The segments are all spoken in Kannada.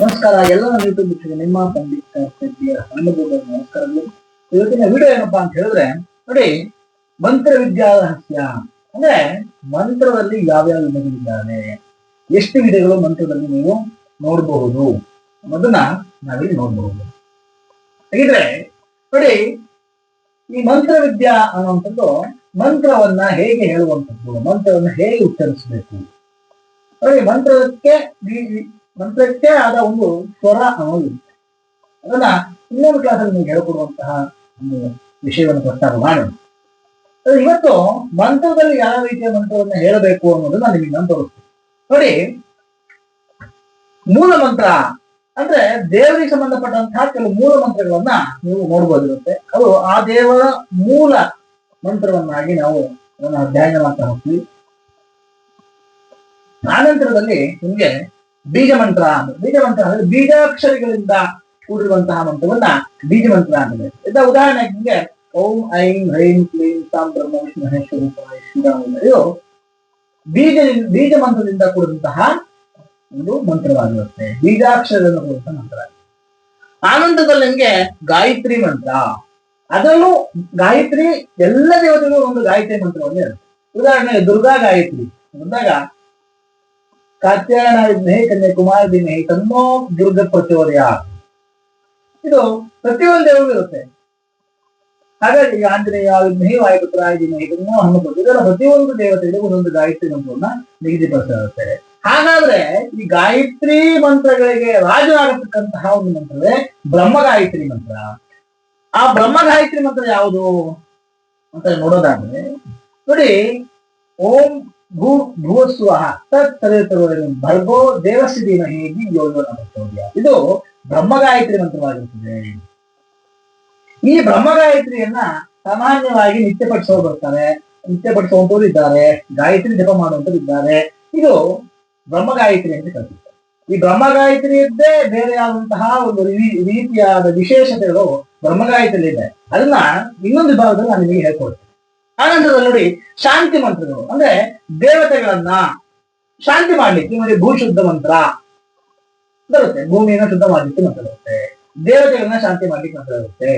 ನಮಸ್ಕಾರ ಎಲ್ಲ ಯೂಟ್ಯೂಬ್ ನಿಮ್ಮ ಬಂದಿ ಸದ್ಯ ಅನುಭವ ನಮಸ್ಕಾರಗಳು ಇವತ್ತಿನ ವಿಡಿಯೋ ಏನಪ್ಪಾ ಅಂತ ಹೇಳಿದ್ರೆ, ನೋಡಿ, ಮಂತ್ರ ವಿದ್ಯಾ ರಹಸ್ಯ ಅಂದ್ರೆ ಮಂತ್ರದಲ್ಲಿ ಯಾವ್ಯಾವ ವಿಧಗಳಿದ್ದಾವೆ? ಎಷ್ಟು ವಿಧಗಳು ಮಂತ್ರದಲ್ಲಿ ನೀವು ನೋಡಬಹುದು? ಅನ್ನೋದನ್ನ ನಾವಿಲ್ಲಿ ನೋಡಬಹುದು. ಹಾಗಿದ್ರೆ, ನೋಡಿ, ಈ ಮಂತ್ರ ವಿದ್ಯಾ ಅನ್ನುವಂಥದ್ದು ಮಂತ್ರವನ್ನ ಹೇಗೆ ಹೇಳುವಂಥದ್ದು? ಮಂತ್ರವನ್ನ ಹೇಗೆ ಉಚ್ಚರಿಸಬೇಕು? ನೋಡಿ, ಮಂತ್ರಕ್ಕೆ ಮಂತ್ರಕ್ಕೆ ಆದ ಒಂದು ಸ್ವರ ಅನ್ನೋದು. ಅದನ್ನ ಇನ್ನೊಂದು ಕ್ಲಾಸಲ್ಲಿ ನಿಮಗೆ ಹೇಳಿಕೊಡುವಂತಹ ಒಂದು ವಿಷಯವನ್ನು ಪ್ರಸ್ತಾಪ ಮಾಡೋಣ. ಇವತ್ತು ಮಂತ್ರದಲ್ಲಿ ಯಾವ ರೀತಿಯ ಮಂತ್ರವನ್ನು ಹೇಳಬೇಕು ಅನ್ನೋದನ್ನ ನಿಮಗೆ ನಾನು ತೋರಿಸ್ತೀನಿ ನೋಡಿ, ಮೂಲ ಮಂತ್ರ ಅಂದ್ರೆ ದೇವರಿಗೆ ಸಂಬಂಧಪಟ್ಟಂತಹ ಕೆಲವು ಮೂಲ ಮಂತ್ರಗಳನ್ನ ನೀವು ನೋಡ್ಬೋದಿರುತ್ತೆ. ಅದು ಆ ದೇವರ ಮೂಲ ಮಂತ್ರವನ್ನಾಗಿ ನಾವು ಅದನ್ನ ಅಧ್ಯಯನ ಮಾಡ್ತಾ ಹೋಗ್ತೀವಿ. ಆನಂತರದಲ್ಲಿ ನಿಮ್ಗೆ ಬೀಜ ಮಂತ್ರ ಬೀಜ ಮಂತ್ರ ಅಂದ್ರೆ ಬೀಜಾಕ್ಷರಗಳಿಂದ ಕೂಡಿರುವಂತಹ ಮಂತ್ರವನ್ನ ಬೀಜ ಮಂತ್ರ ಅಂತಾರೆ ಇದ ಉದಾಹರಣೆಗೆ ನಿಮ್ಗೆ ಓಂ ಐಂ ಹ್ರೈಂ ಕ್ಲೀಂ ಸಾಂ ಬ್ರಹ್ಮ ವಿಷ್ಣು ಮಹೇಶ್ವರ ಬೀಜ ಬೀಜ ಮಂತ್ರದಿಂದ ಕೂಡಿದಂತಹ ಒಂದು ಮಂತ್ರವಾಗಿರುತ್ತೆ. ಬೀಜಾಕ್ಷರದಿಂದ ಕೂಡಿದಂತಹ ಮಂತ್ರ. ಆನಂದದಲ್ಲಿ ನಿಮ್ಗೆ ಗಾಯತ್ರಿ ಮಂತ್ರ. ಅದರಲ್ಲೂ ಗಾಯತ್ರಿ ಎಲ್ಲ ದೇವತೆಗಳು ಒಂದು ಗಾಯತ್ರಿ ಮಂತ್ರವನ್ನೇ ಇರುತ್ತೆ. ಉದಾಹರಣೆಗೆ ದುರ್ಗಾ ಗಾಯತ್ರಿ. ಬಂದಾಗ ಕಾತ್ಯಾಯನ ಕನ್ಯೆ ಕುಮಾರದಿನೇ ತನ್ನೋ ದುರ್ಗ ಪ್ರಚೋದಯ ಇದು ಪ್ರತಿಯೊಂದು ಇರುತ್ತೆ. ಹಾಗಾಗಿ ಆಂಜನೇಯ ವಿಘ್ನೇ ವಾಯುಪುತ್ರ ದಿನಹಿ ಇದನ್ನೋ ಹನುಮಂತ ಇದರ ಪ್ರತಿಯೊಂದು ದೇವತೆಗಳಿಗೂ ಒಂದೊಂದು ಗಾಯತ್ರಿ ಮಂತ್ರವನ್ನ ನಿಗದಿಪಡಿಸಿರುತ್ತೆ ಹಾಗಾದ್ರೆ ಈ ಗಾಯತ್ರಿ ಮಂತ್ರಗಳಿಗೆ ರಾಜನಾಗತಕ್ಕಂತಹ ಒಂದು ಮಂತ್ರವೇ ಬ್ರಹ್ಮ ಗಾಯತ್ರಿ ಮಂತ್ರ. ಆ ಬ್ರಹ್ಮ ಗಾಯತ್ರಿ ಮಂತ್ರ ಯಾವುದು? ಅಂತ ನೋಡೋದಾದ್ರೆ, ನೋಡಿ, ಓಂ ಭೂ ಭೂಸ್ವ ತತ್ ತದೇತರುವರೆಗೆ ಭರ್ಗೋ ದೇವಸ್ಯ ಧೀಮಹಿ ಯೋಗ ಇದು ಬ್ರಹ್ಮಗಾಯತ್ರಿ ಮಂತ್ರವಾಗಿರುತ್ತದೆ ಈ ಬ್ರಹ್ಮಗಾಯತ್ರಿಯನ್ನ ಸಾಮಾನ್ಯವಾಗಿ ನಿತ್ಯ ಪಡಿಸೋರು ಬರ್ತಾರೆ. ನಿತ್ಯ ಪಡಿಸುವಂತವ್ರು ಇದ್ದಾರೆ. ಗಾಯತ್ರಿ ಜಪ ಮಾಡುವಂತವ್ರು ಇದ್ದಾರೆ. ಇದು ಬ್ರಹ್ಮಗಾಯತ್ರಿ ಅಂತ ಕರೀತಾರೆ ಈ ಬ್ರಹ್ಮಗಾಯತ್ರಿಯದ್ದೇ ಬೇರೆ ಬೇರೆಯಾದಂತಹ ಒಂದು ರೀತಿಯಾದ ವಿಶೇಷತೆಗಳು ಬ್ರಹ್ಮ ಗಾಯತ್ರಿ ಇದೆ ಅದನ್ನ ಇನ್ನೊಂದು ಭಾಗದಲ್ಲಿ ನಾನು ನಿಮಗೆ ಹೇಳ್ಕೊಡ್ತೇನೆ. ಆನಂತರದಲ್ಲಿ ನೋಡಿ ಶಾಂತಿ ಮಂತ್ರಗಳು ಅಂದ್ರೆ ದೇವತೆಗಳನ್ನ ಶಾಂತಿ ಮಾಡ್ಲಿಕ್ಕೆ ನೋಡಿ ಭೂಶುದ್ಧ ಮಂತ್ರ ಬರುತ್ತೆ. ಭೂಮಿಯನ್ನು ಶುದ್ಧ ಮಾಡ್ಲಿಕ್ಕೆ ಮಂತ್ರ ಬರುತ್ತೆ. ದೇವತೆಗಳನ್ನ ಶಾಂತಿ ಮಾಡ್ಲಿಕ್ಕೆ ಮಂತ್ರ ಬರುತ್ತೆ.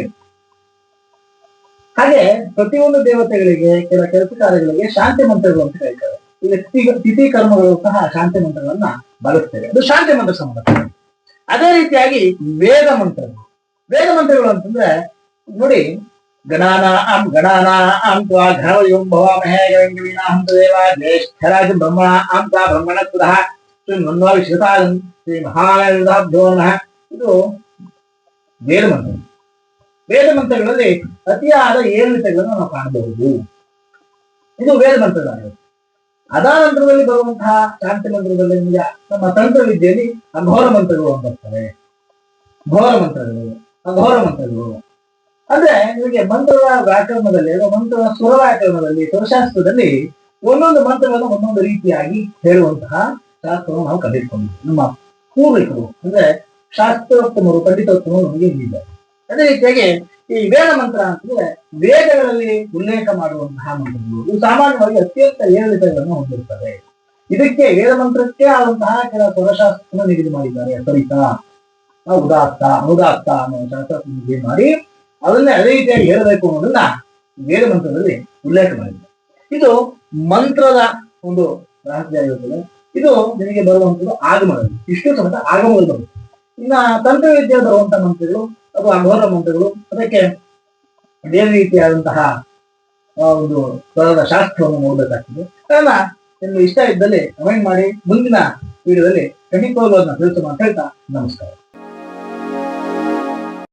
ಹಾಗೆ ಪ್ರತಿಯೊಂದು ದೇವತೆಗಳಿಗೆ, ಕೆಲ ಕೆಲಸ ಕಾರ್ಯಗಳಿಗೆ ಶಾಂತಿ ಮಂತ್ರಗಳು ಅಂತ ಹೇಳ್ತಾರೆ. ತಿಥಿ ತಿಥಿ ಕರ್ಮಗಳು ಸಹ ಶಾಂತಿ ಮಂತ್ರಗಳನ್ನ ಬಳಸ್ತೇವೆ ಅದು ಶಾಂತಿ ಮಂತ್ರ ಸಂಬಂಧ. ಅದೇ ರೀತಿಯಾಗಿ ವೇದ ಮಂತ್ರಗಳು. ವೇದ ಮಂತ್ರಗಳು ಅಂತಂದ್ರೆ ನೋಡಿ ಗಣಾನ ಆಂ ಗಣಾನ ಆಂ ತ್ವಾ ಘನವಯೋಂ ಭವಾಮಹೇ ಗವಿಂಗವೀನಾಹಂ ತದೇವ ಜ್ಯೇಷ್ಠರಾಜ ಬ್ರಹ್ಮಣ ಆಂ ತ್ವಾ ಬ್ರಹ್ಮಣ ತುದಃ ಶ್ರೀ ಮನ್ವಾವಿ ಶ್ರೀತಾಗಂ ಶ್ರೀ ಮಹಾಲಯದಾಭ್ಯೋ ನಮಃ ಇದು ವೇದ ಮಂತ್ರ ವೇದ ಮಂತ್ರಗಳಲ್ಲಿ ಅತಿಯಾದ ಏರಿಳಿತಗಳನ್ನು ನಾವು ಕಾಣಬಹುದು. ಇದು ವೇದ ಅದಾ ಅದಾನಂತರದಲ್ಲಿ ಬರುವಂತಹ ಶಾಂತಿ ಮಂತ್ರದಲ್ಲಿ ನಮ್ಮ ತಂತ್ರ ವಿದ್ಯೆಯಲ್ಲಿ ಅಘೋರ ಮಂತ್ರಗಳು ಅಂತ ಬರ್ತವೆ. ಘೋರ ಮಂತ್ರಗಳು, ಅಘೋರ ಮಂತ್ರಗಳು. ಅಂದ್ರೆ ನಿಮಗೆ ಮಂತ್ರದ ವ್ಯಾಕರಣದಲ್ಲಿ ಅಥವಾ ಮಂತ್ರದ ಸ್ವರ ವ್ಯಾಕರಣದಲ್ಲಿ, ಸ್ವರಶಾಸ್ತ್ರದಲ್ಲಿ ಒಂದೊಂದು ಮಂತ್ರಗಳನ್ನು ಒಂದೊಂದು ರೀತಿಯಾಗಿ ಹೇಳುವಂತಹ ಶಾಸ್ತ್ರವನ್ನು ನಾವು ಕಲಿತ್ಕೊಂಡಿದ್ದೀವಿ. ನಮ್ಮ ಪೂರ್ವಿಕರು, ಅಂದ್ರೆ ಶಾಸ್ತ್ರೋತ್ತಮರು, ಪಂಡಿತೋತ್ತಮರು ನಮಗೆ ಇಲ್ಲ ಅದೇ ರೀತಿಯಾಗಿ ಈ ವೇದ ಮಂತ್ರ ಅಂತಂದ್ರೆ ವೇದಗಳಲ್ಲಿ ಉಲ್ಲೇಖ ಮಾಡುವಂತಹ ಮಂತ್ರಗಳು. ಇವು ಸಾಮಾನ್ಯವಾಗಿ ಅತ್ಯಂತ ಏರಿಳಿತಗಳನ್ನು ಹೊಂದಿರುತ್ತವೆ. ಇದಕ್ಕೆ ವೇದ ಮಂತ್ರಕ್ಕೆ ಆದಂತಹ ಕೆಲ ಸ್ವರಶಾಸ್ತ್ರ ನಿಗದಿ ಮಾಡಿದ್ದಾರೆ. ಸರಿತ ಉದಾತ್ತ ಅನುದಾತ್ತ ಅನ್ನೋ ಶಾಸ್ತ್ರ ನಿಗದಿ ಮಾಡಿ ಅದನ್ನೇ ಅದೇ ರೀತಿಯಾಗಿ ಹೇಳಬೇಕು ಅನ್ನೋದನ್ನ ವೇದ ಮಂತ್ರದಲ್ಲಿ ಉಲ್ಲೇಖ ಮಾಡಿದೆ ಇದು ಮಂತ್ರದ ಒಂದು ರಹಸ್ಯ ಆಗಿರುತ್ತದೆ ಇದು ನಿಮಗೆ ಬರುವಂತದ್ದು ಆಗಮನ. ಇಷ್ಟು ಸಮೇತ ಆಗಮದಲ್ಲಿ ಬರುತ್ತೆ. ಇನ್ನ ತಂತ್ರ ವಿದ್ಯೆ ಬರುವಂತಹ ಮಂತ್ರಗಳು, ಅಥವಾ ಅಘೋರ ಮಂತ್ರಗಳು, ಅದಕ್ಕೆ ಬೇರೆ ರೀತಿಯಾದಂತಹ ಒಂದು ಸ್ವರದ ಶಾಸ್ತ್ರವನ್ನು ನೋಡಬೇಕಾಗ್ತದೆ. ಅದನ್ನ ನಿಮ್ಗೆ ಇಷ್ಟ ಇದ್ದಲ್ಲಿ ಕಮೆಂಟ್ ಮಾಡಿ ಮುಂದಿನ ವಿಡಿಯೋದಲ್ಲಿ ಖಂಡಿತವಾಗ್ಲೂ ತಿಳಿಸೋಣ ಅಂತ ಹೇಳ್ತಾ ನಮಸ್ಕಾರ.